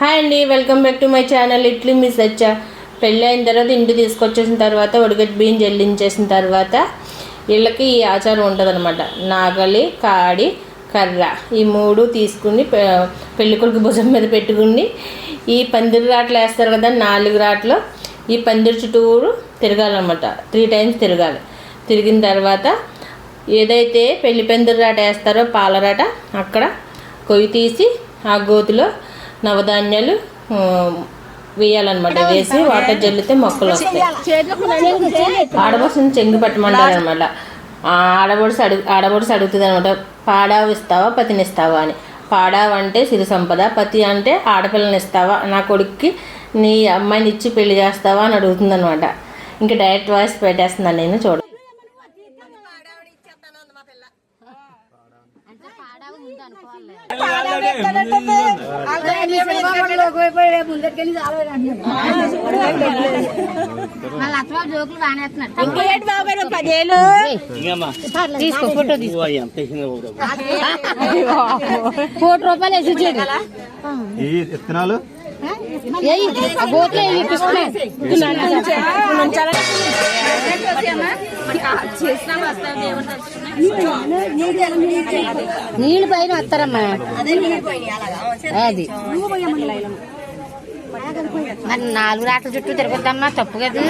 Hi అండి welcome back to my channel. Idli miss వచ్చా పెళ్ళి అయిన తర్వాత ఇంటి తీసుకొచ్చేసిన తర్వాత ఉడగట్ బియ్యం చెల్లించేసిన తర్వాత వీళ్ళకి ఈ ఆచారం ఉంటుంది నాగలి కాడి కర్ర ఈ మూడు తీసుకుని పె- పెళ్ళి కొడుకు భుజం మీద పెట్టుకుని ఈ పందిరి రాట్లు వేస్తారు కదా నాలుగు రాట్లు. ఈ పందిరి చుట్టూరు తిరగాలన్నమాట. త్రీ టైమ్స్ తిరగాలి. తిరిగిన తర్వాత ఏదైతే పెళ్ళి పందిరి రాట వేస్తారో పాలరాట అక్కడ కొయ్యి తీసి ఆ గోతిలో నవధాన్యాలు వేయాలన్నమాట. వేసి వాటర్ జల్లితే మొక్కలు వస్తాయి. ఆడబడుసుని చెంగు పెట్టమంటారు అనమాట ఆడబడుసు అడుగు ఆడబడుసు అడుగుతుంది అనమాట పాడావు ఇస్తావా పతిని ఇస్తావా అని. పాడావు అంటే సిరి సంపద పతి అంటే ఆడపిల్లని ఇస్తావా నా కొడుక్కి నీ అమ్మాయిని ఇచ్చి పెళ్ళి చేస్తావా అని అడుగుతుంది అనమాట ఇంకా డైరెక్ట్ వాయిస్ పెట్టేస్తున్నాను నేను చూడ. పదేళ్ళు తీసుకో ఫోటో తీసుకో కోటి రూపాయలు వేసి ఇచ్చాడు ఈ నీళ్ళు పైన వస్తారమ్మా. అది మరి నాలుగు రాట్ల చుట్టూ తిరుగుతామ్మా తప్పు కదా.